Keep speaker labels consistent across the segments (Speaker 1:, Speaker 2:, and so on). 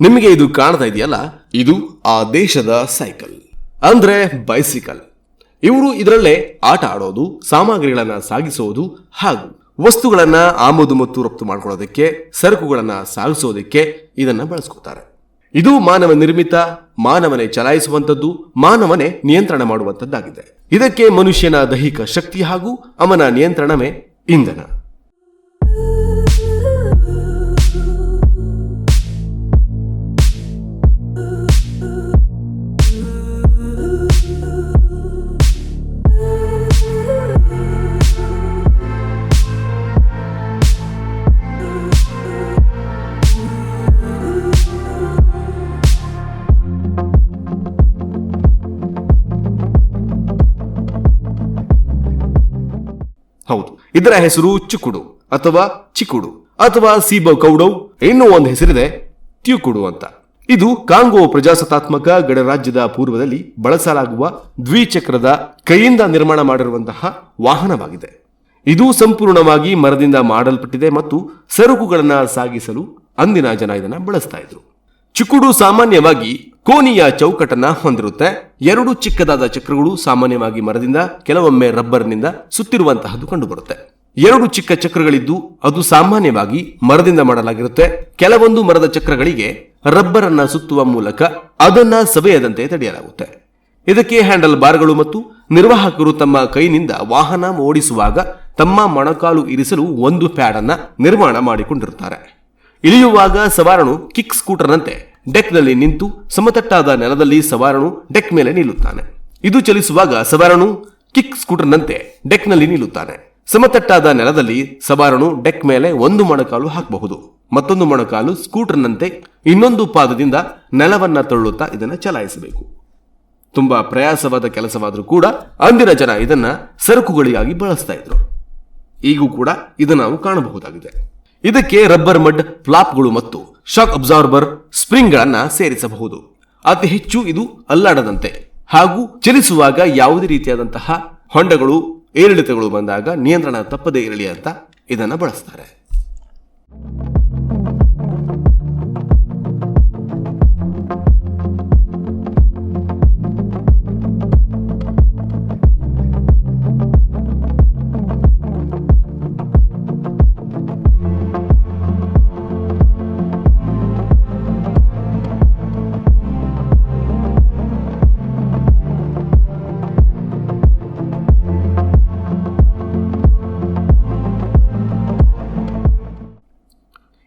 Speaker 1: ನಿಮಗೆ ಇದು ಕಾಣ್ತಾ ಇದೆಯಲ್ಲ? ಇದು ಆ ದೇಶದ ಸೈಕಲ್. ಅಂದ್ರೆ ಬೈಸಿಕಲ್. ಇವರು ಇದರಲ್ಲೇ ಆಟ ಆಡೋದು ಸಾಮಗ್ರಿಗಳನ್ನ ಸಾಗಿಸೋದು ಹಾಗೂ ವಸ್ತುಗಳನ್ನ ಆಮದು ಮತ್ತು ರಫ್ತು ಮಾಡ್ಕೊಳ್ಳೋದಕ್ಕೆ ಸರಕುಗಳನ್ನ ಸಾಗಿಸೋದಕ್ಕೆ ಇದನ್ನ ಬಳಸ್ಕೊತಾರೆ. ಇದು ಮಾನವ ನಿರ್ಮಿತ ಮಾನವನೇ ಚಲಾಯಿಸುವಂತದ್ದು ಮಾನವನೇ ನಿಯಂತ್ರಣ ಮಾಡುವಂತದ್ದಾಗಿದೆ ಇದಕ್ಕೆ ಮನುಷ್ಯನ ದೈಹಿಕ ಶಕ್ತಿ ಹಾಗೂ ಅವನ ನಿಯಂತ್ರಣವೇ ಇಂಧನ. ಹೌದು. ಇದರ ಹೆಸರು ಚಿಕ್ಕುಡು ಅಥವಾ ಚಿಕ್ಕುಡು ಅಥವಾ ಸೀಬ ಕೌಡವ್ ಇನ್ನೂ ಒಂದು ಹೆಸರಿದೆ ತ್ಯುಕುಡು ಅಂತ. ಇದು ಕಾಂಗೋ ಪ್ರಜಾಸತ್ತಾತ್ಮಕ ಗಣರಾಜ್ಯದ ಪೂರ್ವದಲ್ಲಿ ಬಳಸಲಾಗುವ ದ್ವಿಚಕ್ರದ ಕೈಯಿಂದ ನಿರ್ಮಾಣ ಮಾಡಿರುವಂತಹ ವಾಹನವಾಗಿದೆ. ಇದು ಸಂಪೂರ್ಣವಾಗಿ ಮರದಿಂದ ಮಾಡಲ್ಪಟ್ಟಿದೆ ಮತ್ತು ಸರಕುಗಳನ್ನ ಸಾಗಿಸಲು ಅಂದಿನ ಜನ ಇದನ್ನ ಬಳಸ್ತಾ ಇದ್ರು. ಚಿಕ್ಕುಡು ಸಾಮಾನ್ಯವಾಗಿ ಕೋನಿಯ ಚೌಕಟ್ಟನ್ನ ಹೊಂದಿರುತ್ತೆ. ಎರಡು ಚಿಕ್ಕದಾದ ಚಕ್ರಗಳು ಸಾಮಾನ್ಯವಾಗಿ ಮರದಿಂದ, ಕೆಲವೊಮ್ಮೆ ರಬ್ಬರ್ನಿಂದ ಸುತ್ತಿರುವಂತಹದ್ದು ಕಂಡುಬರುತ್ತೆ. ಎರಡು ಚಿಕ್ಕ ಚಕ್ರಗಳಿದ್ದು ಅದು ಸಾಮಾನ್ಯವಾಗಿ ಮರದಿಂದ ಮಾಡಲಾಗಿರುತ್ತೆ. ಕೆಲವೊಂದು ಮರದ ಚಕ್ರಗಳಿಗೆ ರಬ್ಬರ್ ಅನ್ನ ಸುತ್ತುವ ಮೂಲಕ ಅದನ್ನ ಸವೆಯದಂತೆ ತಡೆಯಲಾಗುತ್ತೆ. ಇದಕ್ಕೆ ಹ್ಯಾಂಡಲ್ ಬಾರ್ಗಳು ಮತ್ತು ನಿರ್ವಾಹಕರು ತಮ್ಮ ಕೈನಿಂದ ವಾಹನ ಓಡಿಸುವಾಗ ತಮ್ಮ ಮೊಣಕಾಲು ಇರಿಸಲು ಒಂದು ಪ್ಯಾಡ್ ಅನ್ನ ನಿರ್ಮಾಣ ಮಾಡಿಕೊಂಡಿರುತ್ತಾರೆ. ಇಳಿಯುವಾಗ ಸವಾರನು ಕಿಕ್ ಸ್ಕೂಟರ್ನಂತೆ ಡೆಕ್ನಲ್ಲಿ ನಿಂತು ಸಮತಟ್ಟಾದ ನೆಲದಲ್ಲಿ ಸವಾರನು ಡೆಕ್ ಮೇಲೆ ನಿಲ್ಲುತ್ತಾನೆ. ಇದು ಚಲಿಸುವಾಗ ಸವಾರನು ಕಿಕ್ ಸ್ಕೂಟರ್ನಂತೆ ಡೆಕ್ನಲ್ಲಿ ನಿಲ್ಲುತ್ತಾನೆ. ಸಮತಟ್ಟಾದ ನೆಲದಲ್ಲಿ ಸವಾರನು ಡೆಕ್ ಮೇಲೆ ಒಂದು ಮೊಣಕಾಲು ಹಾಕಬಹುದು. ಮತ್ತೊಂದು ಮೊಣಕಾಲು ಸ್ಕೂಟರ್ನಂತೆ ಇನ್ನೊಂದು ಪಾದದಿಂದ ನೆಲವನ್ನ ತಳ್ಳುತ್ತಾ ಇದನ್ನು ಚಲಾಯಿಸಬೇಕು. ತುಂಬಾ ಪ್ರಯಾಸವಾದ ಕೆಲಸವಾದರೂ ಕೂಡ ಅಂದಿನ ಜನ ಇದನ್ನ ಸರಕುಗಳಿಗಾಗಿ ಬಳಸ್ತಾ ಇದ್ರು. ಈಗೂ ಕೂಡ ಇದನ್ನು ನಾವು ಕಾಣಬಹುದಾಗಿದೆ. ಇದಕ್ಕೆ ರಬ್ಬರ್ ಮಡ್, ಫ್ಲಾಪ್ಗಳು ಮತ್ತು ಶಾಕ್ ಅಬ್ಸಾರ್ಬರ್ ಸ್ಪ್ರಿಂಗ್ಗಳನ್ನ ಸೇರಿಸಬಹುದು. ಅತಿ ಹೆಚ್ಚು ಇದು ಅಲ್ಲಾಡದಂತೆ. ಹಾಗೂ ಚಲಿಸುವಾಗ ಯಾವುದೇ ರೀತಿಯಾದಂತಹ ಹೊಂಡಗಳು, ಏರಿಳಿತಗಳು ಬಂದಾಗ ನಿಯಂತ್ರಣ ತಪ್ಪದೇ ಇರಲಿ ಅಂತ ಇದನ್ನ ಬಳಸ್ತಾರೆ.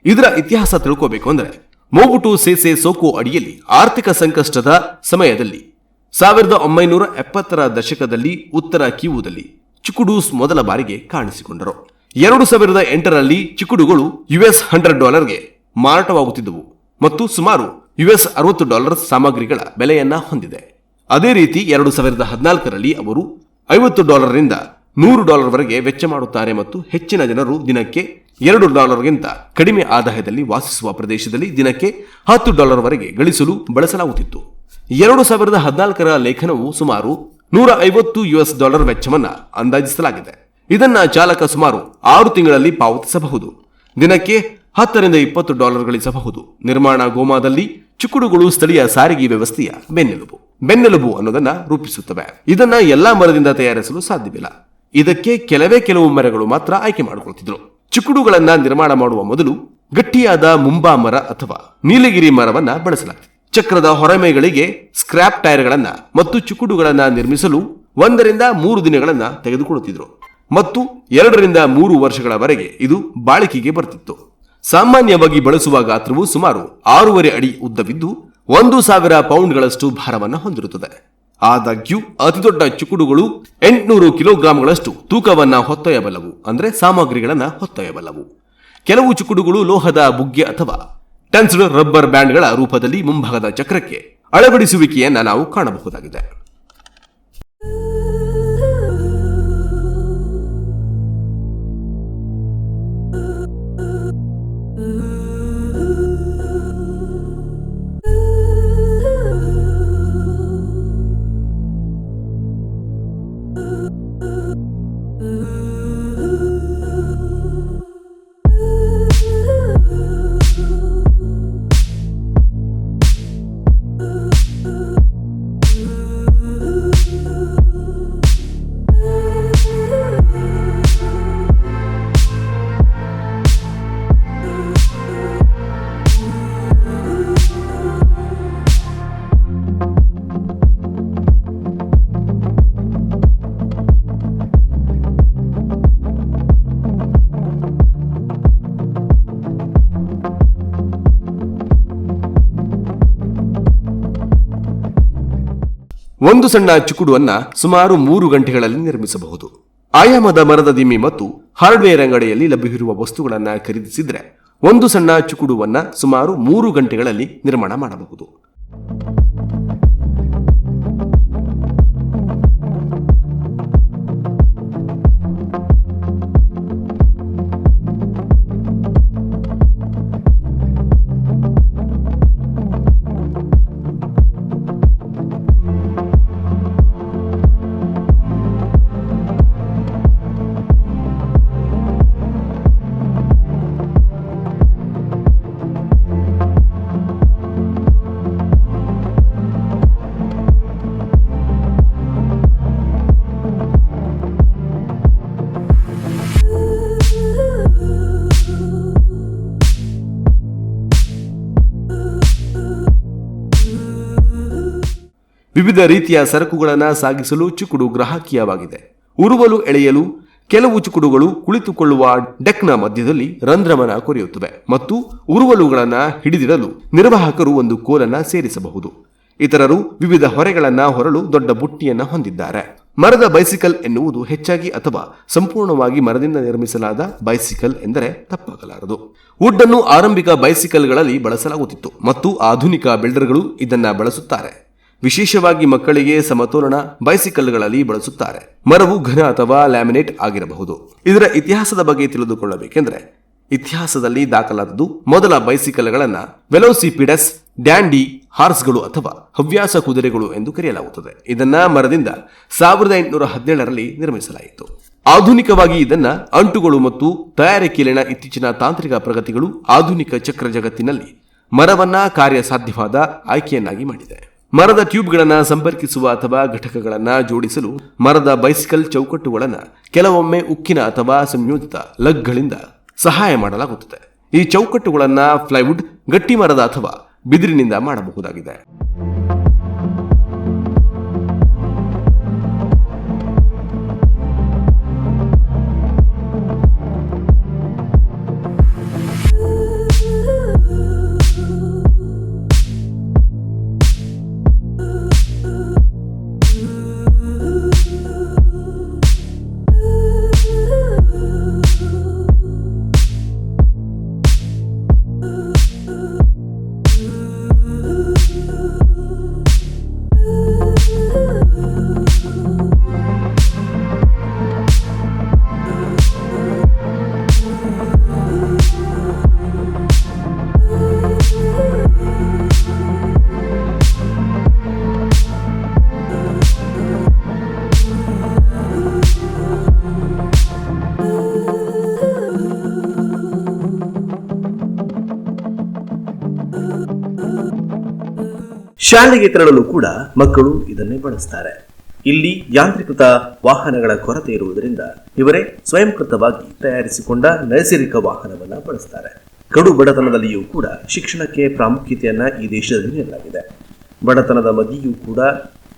Speaker 1: ಇದರ ಇತಿಹಾಸ ತಿಳ್ಕೋಬೇಕು ಅಂದ್ರೆ ಮೋಬುಟು ಸೇಸೆ ಸೋಕು ಅಡಿಯಲ್ಲಿ ಆರ್ಥಿಕ ಸಂಕಷ್ಟದ ಸಮಯದಲ್ಲಿ ಸಾವಿರದ ಒಂಬೈನೂರ ಎಪ್ಪತ್ತರ ದಶಕದಲ್ಲಿ ಉತ್ತರ ಕಿವುದಲ್ಲಿ ಚಿಕುಡೂಸ್ ಮೊದಲ ಬಾರಿಗೆ ಕಾಣಿಸಿಕೊಂಡರು. ಎರಡು ಸಾವಿರದ ಎಂಟರಲ್ಲಿ ಚಿಕುಡುಗಳು ಯುಎಸ್ ಹಂಡ್ರೆಡ್ ಡಾಲರ್ಗೆ ಮಾರಾಟವಾಗುತ್ತಿದ್ದವು ಮತ್ತು ಸುಮಾರು ಯುಎಸ್ ಅರವತ್ತು ಡಾಲರ್ ಸಾಮಗ್ರಿಗಳ ಬೆಲೆಯನ್ನ ಹೊಂದಿದೆ. ಅದೇ ರೀತಿ ಎರಡು ಸಾವಿರದ ಹದಿನಾಲ್ಕರಲ್ಲಿ ಅವರು ಐವತ್ತು ಡಾಲರ್ನಿಂದ ನೂರು ಡಾಲರ್ವರೆಗೆ ವೆಚ್ಚ ಮಾಡುತ್ತಾರೆ ಮತ್ತು ಹೆಚ್ಚಿನ ಜನರು ದಿನಕ್ಕೆ ಎರಡು ಡಾಲರ್ಗಿಂತ ಕಡಿಮೆ ಆದಾಯದಲ್ಲಿ ವಾಸಿಸುವ ಪ್ರದೇಶದಲ್ಲಿ ದಿನಕ್ಕೆ ಹತ್ತು ಡಾಲರ್ವರೆಗೆ ಗಳಿಸಲು ಬಳಸಲಾಗುತ್ತಿತ್ತು. ಎರಡು ಸಾವಿರದ ಹದಿನಾಲ್ಕರ ಲೇಖನವು ಸುಮಾರು ನೂರ ಐವತ್ತು ಯುಎಸ್ ಡಾಲರ್ ವೆಚ್ಚವನ್ನು ಅಂದಾಜಿಸಲಾಗಿದೆ. ಇದನ್ನ ಚಾಲಕ ಸುಮಾರು ಆರು ತಿಂಗಳಲ್ಲಿ ಪಾವತಿಸಬಹುದು. ದಿನಕ್ಕೆ ಹತ್ತರಿಂದ ಇಪ್ಪತ್ತು ಡಾಲರ್ ಗಳಿಸಬಹುದು. ನಿರ್ಮಾಣ ಗೋಮಾದಲ್ಲಿ ಚಿಕ್ಕುಡುಗಳು ಸ್ಥಳೀಯ ಸಾರಿಗೆ ವ್ಯವಸ್ಥೆಯ ಬೆನ್ನೆಲುಬು. ಬೆನ್ನೆಲುಬು ಅನ್ನೋದನ್ನ ರೂಪಿಸುತ್ತವೆ. ಇದನ್ನ ಎಲ್ಲಾ ಮರದಿಂದ ತಯಾರಿಸಲು ಸಾಧ್ಯವಿಲ್ಲ. ಇದಕ್ಕೆ ಕೆಲವೇ ಕೆಲವು ಮರಗಳು ಮಾತ್ರ ಆಯ್ಕೆ ಮಾಡಿಕೊಳ್ತಿದ್ರು. ಚಿಕ್ಕುಡುಗಳನ್ನ ನಿರ್ಮಾಣ ಮಾಡುವ ಮೊದಲು ಗಟ್ಟಿಯಾದ ಮುಂಬಾ ಮರ ಅಥವಾ ನೀಲಗಿರಿ ಮರವನ್ನ ಬಳಸಲಾಗಿದೆ. ಚಕ್ರದ ಹೊರಮೆಗಳಿಗೆ ಸ್ಕ್ರಾಪ್ ಟೈರ್ಗಳನ್ನ ಮತ್ತು ಚಿಕ್ಕುಡುಗಳನ್ನ ನಿರ್ಮಿಸಲು ಒಂದರಿಂದ ಮೂರು ದಿನಗಳನ್ನ ತೆಗೆದುಕೊಳ್ಳುತ್ತಿದ್ರು ಮತ್ತು ಎರಡರಿಂದ ಮೂರು ವರ್ಷಗಳವರೆಗೆ ಇದು ಬಾಳಿಕೆಗೆ ಬರ್ತಿತ್ತು. ಸಾಮಾನ್ಯವಾಗಿ ಬಳಸುವ ಗಾತ್ರವು ಸುಮಾರು ಆರೂವರೆ ಅಡಿ ಉದ್ದವಿದ್ದು ಒಂದು ಸಾವಿರ ಪೌಂಡ್ಗಳಷ್ಟು ಭಾರವನ್ನು ಹೊಂದಿರುತ್ತದೆ. ಆದಾಗ್ಯೂ ಅತಿದೊಡ್ಡ ಚುಕುಡುಗಳು ಎಂಟುನೂರು ಕಿಲೋಗ್ರಾಂಗಳಷ್ಟು. ತೂಕವನ್ನ ಹೊತ್ತೊಯ್ಯಬಲ್ಲವು ಅಂದರೆ ಸಾಮಗ್ರಿಗಳನ್ನ ಹೊತ್ತೊಯ್ಯಬಲ್ಲವು ಕೆಲವು ಚುಕುಡುಗಳು ಲೋಹದ ಬುಗ್ಗೆ ಅಥವಾ ಟೆನ್ಸ್ಡ್ ರಬ್ಬರ್ ಬ್ಯಾಂಡ್ಗಳ ರೂಪದಲ್ಲಿ ಮುಂಭಾಗದ ಚಕ್ರಕ್ಕೆ ಅಳವಡಿಸುವಿಕೆಯನ್ನು ನಾವು ಕಾಣಬಹುದಾಗಿದೆ. ಒಂದು ಸಣ್ಣ ಚುಕುಡುವನ್ನ ಸುಮಾರು ಮೂರು ಗಂಟೆಗಳಲ್ಲಿ ನಿರ್ಮಿಸಬಹುದು. ಆಯಾಮದ ಮರದ ದಿಮ್ಮಿ ಮತ್ತು ಹಾರ್ಡ್ವೇರ್ ಅಂಗಡಿಯಲ್ಲಿ ಲಭ್ಯವಿರುವ ವಸ್ತುಗಳನ್ನು ಖರೀದಿಸಿದ್ರೆ ಒಂದು ಸಣ್ಣ ಚುಕುಡುವನ್ನ ಸುಮಾರು ಮೂರು ಗಂಟೆಗಳಲ್ಲಿ ನಿರ್ಮಾಣ ಮಾಡಬಹುದು. ವಿವಿಧ ರೀತಿಯ ಸರಕುಗಳನ್ನು ಸಾಗಿಸಲು ಚುಕುಡು ಗ್ರಾಹಕೀಯವಾಗಿದೆ. ಉರುವಲು ಎಳೆಯಲು ಕೆಲವು ಚುಕುಡುಗಳು ಕುಳಿತುಕೊಳ್ಳುವ ಡೆಕ್ನ ಮಧ್ಯದಲ್ಲಿ ರಂಧ್ರಮನ ಕೊರೆಯುತ್ತವೆ ಮತ್ತು ಉರುವಲುಗಳನ್ನು ಹಿಡಿದಿಡಲು ನಿರ್ವಾಹಕರು ಒಂದು ಕೋಲನ್ನ ಸೇರಿಸಬಹುದು. ಇತರರು ವಿವಿಧ ಹೊರೆಗಳನ್ನ ಹೊರಲು ದೊಡ್ಡ ಬುಟ್ಟಿಯನ್ನು ಹೊಂದಿದ್ದಾರೆ. ಮರದ ಬೈಸಿಕಲ್ ಎನ್ನುವುದು ಹೆಚ್ಚಾಗಿ ಅಥವಾ ಸಂಪೂರ್ಣವಾಗಿ ಮರದಿಂದ ನಿರ್ಮಿಸಲಾದ ಬೈಸಿಕಲ್ ಎಂದರೆ ತಪ್ಪಾಗಲಾರದು. ವುಡ್ ಅನ್ನು ಆರಂಭಿಕ ಬೈಸಿಕಲ್ಗಳಲ್ಲಿ ಬಳಸಲಾಗುತ್ತಿತ್ತು ಮತ್ತು ಆಧುನಿಕ ಬಿಲ್ಡರ್ಗಳು ಇದನ್ನು ಬಳಸುತ್ತಾರೆ. ವಿಶೇಷವಾಗಿ ಮಕ್ಕಳಿಗೆ ಸಮತೋಲನ ಬೈಸಿಕಲ್ಗಳಲ್ಲಿ ಬಳಸುತ್ತಾರೆ. ಮರವು ಘನ ಅಥವಾ ಲ್ಯಾಮಿನೇಟ್ ಆಗಿರಬಹುದು. ಇದರ ಇತಿಹಾಸದ ಬಗ್ಗೆ ತಿಳಿದುಕೊಳ್ಳಬೇಕೆಂದರೆ, ಇತಿಹಾಸದಲ್ಲಿ ದಾಖಲಾದದ್ದು ಮೊದಲ ಬೈಸಿಕಲ್ಗಳನ್ನು ವೆಲೋಸಿಪಿಡಸ್, ಡ್ಯಾಂಡಿ ಹಾರ್ಸ್ಗಳು ಅಥವಾ ಹವ್ಯಾಸ ಕುದುರೆಗಳು ಎಂದು ಕರೆಯಲಾಗುತ್ತದೆ. ಇದನ್ನ ಮರದಿಂದ ಸಾವಿರದ ಎಂಟುನೂರ ಹದಿನೇಳರಲ್ಲಿ ನಿರ್ಮಿಸಲಾಯಿತು. ಆಧುನಿಕವಾಗಿ ಇದನ್ನ ಅಂಟುಗಳು ಮತ್ತು ತಯಾರಿಕೆಯಲ್ಲಿನ ಇತ್ತೀಚಿನ ತಾಂತ್ರಿಕ ಪ್ರಗತಿಗಳು ಆಧುನಿಕ ಚಕ್ರ ಜಗತ್ತಿನಲ್ಲಿ ಮರವನ್ನ ಕಾರ್ಯಸಾಧ್ಯವಾದ ಆಯ್ಕೆಯನ್ನಾಗಿ ಮಾಡಿದೆ. ಮರದ ಟ್ಯೂಬ್ಗಳನ್ನು ಸಂಪರ್ಕಿಸುವ ಅಥವಾ ಘಟಕಗಳನ್ನು ಜೋಡಿಸಲು ಮರದ ಬೈಸಿಕಲ್ ಚೌಕಟ್ಟುಗಳನ್ನು ಕೆಲವೊಮ್ಮೆ ಉಕ್ಕಿನ ಅಥವಾ ಸಂಯೋಜಿತ ಲಗ್ಗಳಿಂದ ಸಹಾಯ ಮಾಡಲಾಗುತ್ತದೆ. ಈ ಚೌಕಟ್ಟುಗಳನ್ನು ಫ್ಲೈವುಡ್ ಗಟ್ಟಿ ಮರದ ಅಥವಾ ಬಿದಿರಿನಿಂದ ಮಾಡಬಹುದಾಗಿದೆ.
Speaker 2: ಶಾಲೆಗೆ ತೆರಳಲು ಕೂಡ ಮಕ್ಕಳು ಇದನ್ನೇ ಬಳಸ್ತಾರೆ. ಇಲ್ಲಿ ಯಾಂತ್ರೀಕೃತ ವಾಹನಗಳ ಕೊರತೆ ಇರುವುದರಿಂದ ಇವರೇ ಸ್ವಯಂಕೃತವಾಗಿ ತಯಾರಿಸಿಕೊಂಡ ನೈಸರ್ಗಿಕ ವಾಹನವನ್ನ ಬಳಸ್ತಾರೆ. ಕಡು ಬಡತನದಲ್ಲಿಯೂ ಕೂಡ ಶಿಕ್ಷಣಕ್ಕೆ ಪ್ರಾಮುಖ್ಯತೆಯನ್ನ ಈ ದೇಶದಲ್ಲಿ ನೀಡಲಾಗಿದೆ. ಬಡತನದ ಮಧ್ಯೆಯೂ ಕೂಡ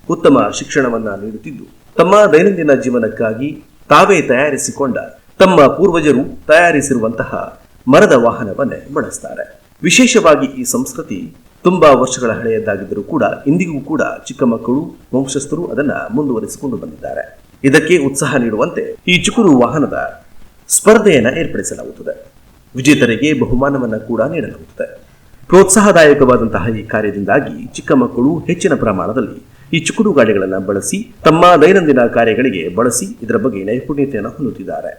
Speaker 2: ಉತ್ತಮ ಶಿಕ್ಷಣವನ್ನ ನೀಡುತ್ತಿದ್ದು, ತಮ್ಮ ದೈನಂದಿನ ಜೀವನಕ್ಕಾಗಿ ತಾವೇ ತಯಾರಿಸಿಕೊಂಡ ತಮ್ಮ ಪೂರ್ವಜರು ತಯಾರಿಸಿರುವಂತಹ ಮರದ ವಾಹನವನ್ನೇ ಬಳಸ್ತಾರೆ. ವಿಶೇಷವಾಗಿ ಈ ಸಂಸ್ಕೃತಿ ತುಂಬಾ ವರ್ಷಗಳ ಹಳೆಯದಾಗಿದ್ದರೂ ಕೂಡ ಇಂದಿಗೂ ಕೂಡ ಚಿಕ್ಕ ಮಕ್ಕಳು, ವಂಶಸ್ಥರು ಅದನ್ನ ಮುಂದುವರಿಸಿಕೊಂಡು ಬಂದಿದ್ದಾರೆ. ಇದಕ್ಕೆ ಉತ್ಸಾಹ ನೀಡುವಂತೆ ಈ ಚುಕುರು ವಾಹನದ ಸ್ಪರ್ಧೆಯನ್ನ ಏರ್ಪಡಿಸಲಾಗುತ್ತದೆ. ವಿಜೇತರಿಗೆ ಬಹುಮಾನವನ್ನ ಕೂಡ ನೀಡಲಾಗುತ್ತದೆ. ಪ್ರೋತ್ಸಾಹದಾಯಕವಾದಂತಹ ಈ ಕಾರ್ಯದಿಂದಾಗಿ ಚಿಕ್ಕ ಮಕ್ಕಳು ಹೆಚ್ಚಿನ ಪ್ರಮಾಣದಲ್ಲಿ ಈ ಚುಕುರು ಗಾಡಿಗಳನ್ನು ಬಳಸಿ ತಮ್ಮ ದೈನಂದಿನ ಕಾರ್ಯಗಳಿಗೆ ಬಳಸಿ ಇದರ ಬಗ್ಗೆ ನೈಪುಣ್ಯತೆಯನ್ನು ಹೊಂದುತ್ತಿದ್ದಾರೆ.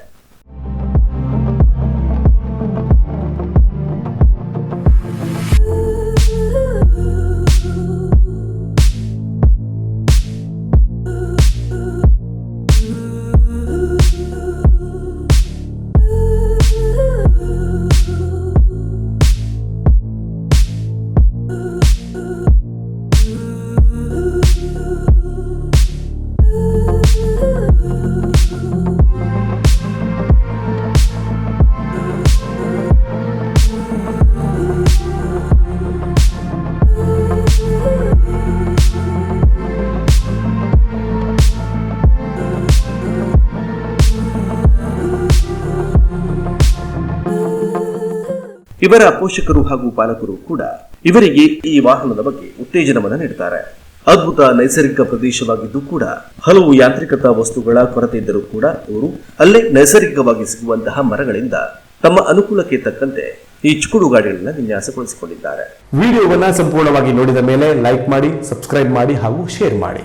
Speaker 2: ಇವರ ಪೋಷಕರು ಹಾಗೂ ಪಾಲಕರು ಕೂಡ ಇವರಿಗೆ ಈ ವಾಹನದ ಬಗ್ಗೆ ಉತ್ತೇಜನವನ್ನು ನೀಡುತ್ತಾರೆ ಅದ್ಭುತ ನೈಸರ್ಗಿಕ ಪ್ರದೇಶವಾಗಿದ್ದು ಕೂಡ ಹಲವು ಯಾಂತ್ರಿಕತಾ ವಸ್ತುಗಳ ಕೊರತೆ ಇದ್ದರೂ ಕೂಡ ಇವರು ಅಲ್ಲೇ ನೈಸರ್ಗಿಕವಾಗಿ ಸಿಗುವಂತಹ ಮರಗಳಿಂದ ತಮ್ಮ ಅನುಕೂಲಕ್ಕೆ ತಕ್ಕಂತೆ ಈ ಚುಕುಡು ಗಾಡಿಗಳನ್ನ ವಿನ್ಯಾಸಗೊಳಿಸಿಕೊಂಡಿದ್ದಾರೆ.
Speaker 3: ವಿಡಿಯೋವನ್ನ ಸಂಪೂರ್ಣವಾಗಿ ನೋಡಿದ ಮೇಲೆ ಲೈಕ್ ಮಾಡಿ ಸಬ್ಸ್ಕ್ರೈಬ್ ಮಾಡಿ ಹಾಗೂ ಶೇರ್ ಮಾಡಿ.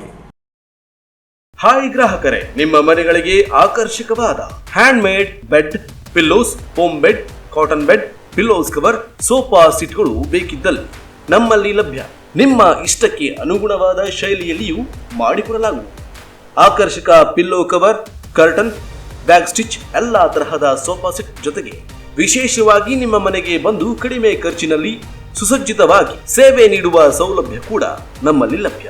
Speaker 2: ಹಾಯ್ ಗ್ರಾಹಕರೇ ನಿಮ್ಮ ಮನೆಗಳಿಗೆ ಆಕರ್ಷಕವಾದ hand made bed pillows home bed cotton bed pillows cover sofa ಸೀಟ್ಗಳು ಬೇಕಿದ್ದಲ್ಲಿ ನಮ್ಮಲ್ಲಿ ಲಭ್ಯ. ನಿಮ್ಮ ಇಷ್ಟಕ್ಕೆ ಅನುಗುಣವಾದ ಶೈಲಿಯಲ್ಲಿಯೂ ಮಾಡಿಕೊಡಲಾಗುವುದು. ಆಕರ್ಷಕ pillow cover, curtain, bag stitch, ಎಲ್ಲ ತರಹದ ಸೋಫಾ ಸೆಟ್ ಜೊತೆಗೆ ವಿಶೇಷವಾಗಿ ನಿಮ್ಮ ಮನೆಗೆ ಬಂದು ಕಡಿಮೆ ಖರ್ಚಿನಲ್ಲಿ ಸುಸಜ್ಜಿತವಾಗಿ ಸೇವೆ ನೀಡುವ ಸೌಲಭ್ಯ ಕೂಡ ನಮ್ಮಲ್ಲಿ ಲಭ್ಯ.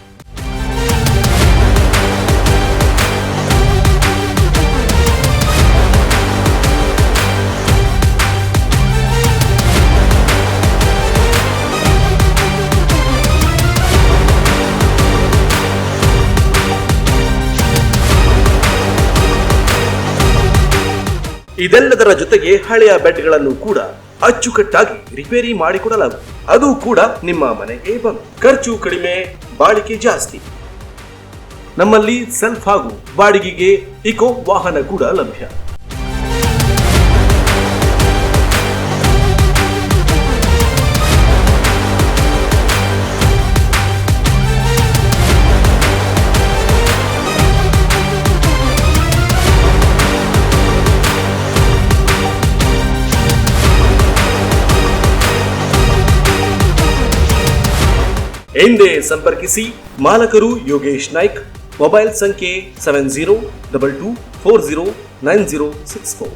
Speaker 2: ಇದೆಲ್ಲದರ ಜೊತೆಗೆ ಹಳೆಯ ಬೆಡ್ಗಳನ್ನು ಕೂಡ ಅಚ್ಚುಕಟ್ಟಾಗಿ ರಿಪೇರಿ ಮಾಡಿಕೊಡಲಾಗುವುದು. ಅದು ಕೂಡ ನಿಮ್ಮ ಮನೆಗೆ ಬಂದು. ಖರ್ಚು ಕಡಿಮೆ, ಬಾಳಿಕೆ ಜಾಸ್ತಿ. ನಮ್ಮಲ್ಲಿ ಸೆಲ್ಫ್ ಹಾಗೂ ಬಾಡಿಗೆಗೆ ಇಕೋ ವಾಹನ ಕೂಡ ಲಭ್ಯ. ಎಂದೇ ಸಂಪರ್ಕಿಸಿ ಮಾಲಕರು ಯೋಗೇಶ್ ನಾಯ್ಕ್, ಮೊಬೈಲ್ ಸಂಖ್ಯೆ seven zero double two four zero nine zero six four.